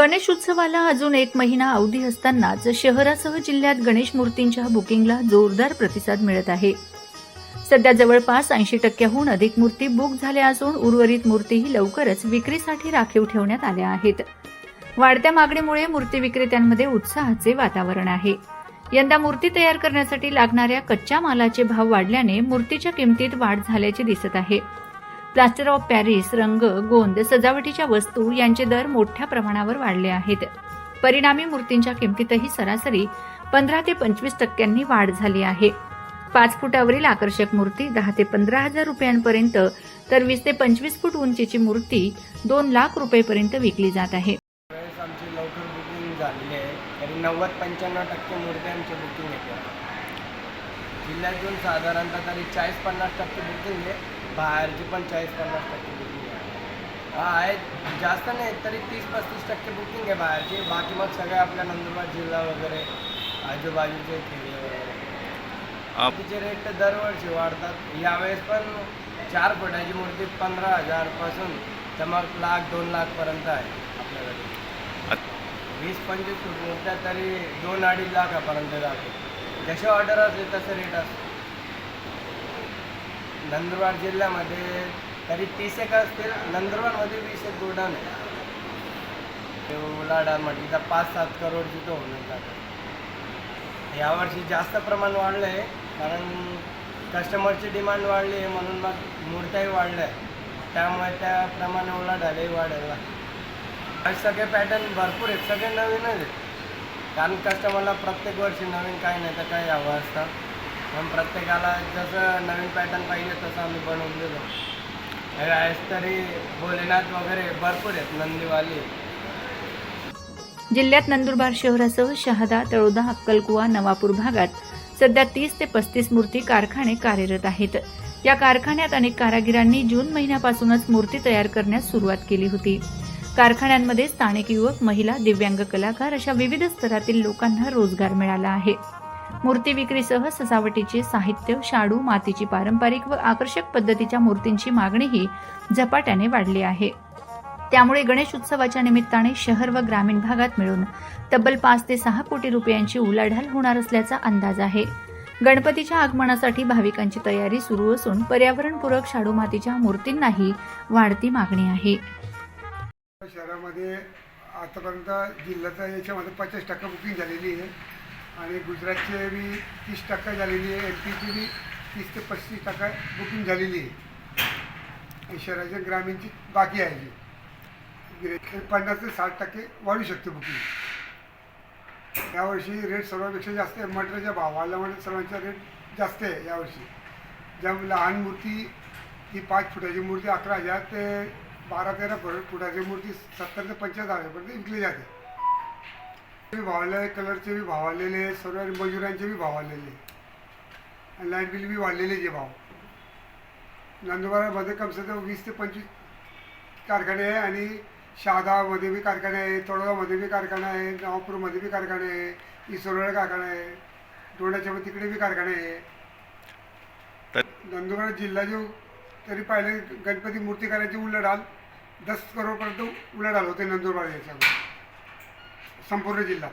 गणेश उत्सवाला अजून एक महिना अवधी असतानाच शहरासह जिल्ह्यात गणेश मूर्तींच्या बुकिंगला जोरदार प्रतिसाद मिळत आहे. सध्या जवळपास ऐंशी टक्क्याहून अधिक मूर्ती बुक झाल्या असून उर्वरित मूर्तीही लवकरच विक्रीसाठी राखीव ठेवण्यात आल्या आहेत. वाढत्या मागणीमुळे मूर्ती विक्रेत्यांमध्ये उत्साहाचे वातावरण आहे. यंदा मूर्ती तयार करण्यासाठी लागणाऱ्या कच्च्या मालाचे भाव वाढल्याने मूर्तीच्या किमतीत वाढ झाल्याचे दिसत आहे. प्लास्टर ऑफ पॅरिस रंग गोंद सजावटीच्या वस्तू यांचे दर मोठ्या प्रमाणावर वाढले आहेत. परिणामी मूर्तींच्या किमतीतही सरासरी पंधरा ते पंचवीस टक्क्यांनी वाढ झाली आहे. पाच फुटावरील आकर्षक मूर्ती दहा ते पंधरा हजार रुपयांपर्यंत तर वीस ते पंचवीस फूट उंचीची मूर्ती दोन लाख रुपयेपर्यंत विकली जात आहे. आमची लवकर बुकिंग झालेली आहे. तरी नव्वद पंच्याण्णव टक्के मूर्ती आमची बुकिंग येते जिल्ह्यातून साधारणतः तरी चाळीस पन्नास टक्के बुकिंग आहे. बाहेरची पण चाळीस पन्नास टक्के बुकिंग आहे. हा आहे. जास्त नाही तरी तीस पस्तीस टक्के बुकिंग आहे बाहेरची. बाकी मग सगळे आपल्या नंदुरबार जिल्हा वगैरे आजूबाजूचे खेडे वगैरे. तिचे रेट तर दरवर्षी वाढतात. यावेळेस पण चार फुटाची मूर्ती पंधरा हजारपासून तर मग लाख दोन लाखपर्यंत आहे आपल्याकडे. वीस पंचवीस फूट मूर्त्या तरी दोन अडीच लाखापर्यंत जाते. जसे ऑर्डर असले तसं रेट असतो. नंदुरबार जिल्ह्यामध्ये तरी तीस एक असतील. नंदुरबारमध्ये वीस एक गोडाऊन आहे. ते उलाढाल म्हणजे म्हटली तर पाच सात करोडची तो होऊन जातात. यावर्षी जास्त प्रमाण वाढलं आहे कारण कस्टमरची डिमांड वाढली आहे म्हणून मग मूर्त्याही वाढल्या. आहे त्यामुळे त्याप्रमाणे उलाढालही वाढायला आज सगळे पॅटर्न भरपूर आहेत. सगळे नवीनच आहेत. कारण कस्टमरला प्रत्येक वर्षी नवीन काही नाही तर काही हवं असतं. पण प्रत्येकाला जसं नवीन पॅटर्न पाहिजे तसं आम्ही बनवून दिलो आहेस तरी भोलेनाथ वगैरे भरपूर आहेत नंदीवाली. जिल्ह्यात नंदुरबार शहरासह शहादा तळोदा अक्कलकुवा नवापूर भागात सध्या तीस ते पस्तीस मूर्ती कारखाने कार्यरत आहेत. या कारखान्यात अनेक कारागिरांनी जून महिन्यापासूनच मूर्ती तयार करण्यास सुरुवात केली होती. कारखान्यांमध्ये स्थानिक युवक महिला दिव्यांग कलाकार अशा विविध स्तरातील लोकांना रोजगार मिळाला आहे. मूर्ती विक्रीसह सजावटीचे साहित्य शाडू मातीची पारंपरिक व आकर्षक पद्धतीच्या मूर्तींची मागणीही झपाट्याने वाढली आहे. त्यामुळे गणेश उत्सवाच्या निमित्ताने शहर व ग्रामीण भागात मिळून तब्बल पाच ते सहा कोटी रुपयांची उलाढाल होणार असल्याचा अंदाज आहे. गणपतीच्या आगमनासाठी भाविकांची तयारी सुरू असून पर्यावरणपूरक शाडू मातीच्या मूर्तींनाही वाढती मागणी आहे. शहरामध्ये आतापर्यंत जिल्ह्याचा याच्यामध्ये पचास टक्का बुकिंग झालेली आहे. आणि गुजरातचे बी तीस टक्का झालेली आहे एम पीची बी तीस ते पस्तीस टक्का बुकिंग झालेली आहे. आणि शहराच्या ग्रामीणची बाकी आहे जी. पन्नास ते साठ टक्के वाढू शकते बुकिंग. यावर्षी रेट सर्वांपेक्षा जास्त आहे मटेरियलचा भाव वाढल्यामुळे म्हणजे सर्वांचा रेट जास्त आहे यावर्षी ज्या लहान मूर्ती ती पाच फुटाची मूर्ती अकरा हजार ते बारा तेरा फुटाची मूर्ती सत्तर ते पंच्याहत्तर हजारपर्यंत विकली जाते. ते भाव आले कलरचे बी भाव आलेले सर्व मजुरांचे बी भाव आलेले. आणि लाइट बिल बी वाढलेले जे भाव. नंदुरबारमध्ये कमसे कम वीस ते पंचवीस कारखाने आहे आणि शहादामध्ये बी कारखाने आहे तळोदामध्ये बी कारखाना आहे नवापूरमध्ये बी कारखाने आहे इसरोळ कारखाना आहे डोंडाच्या तिकडे बी कारखाने आहे. नंदुरबार जिल्हा जो तरी पहिले गणपती मूर्ती करायची उलाढाल दस करोडपर्यंत उलाढाल होते नंदुरबार याच्यामध्ये. संपूर्ण जिल्हा.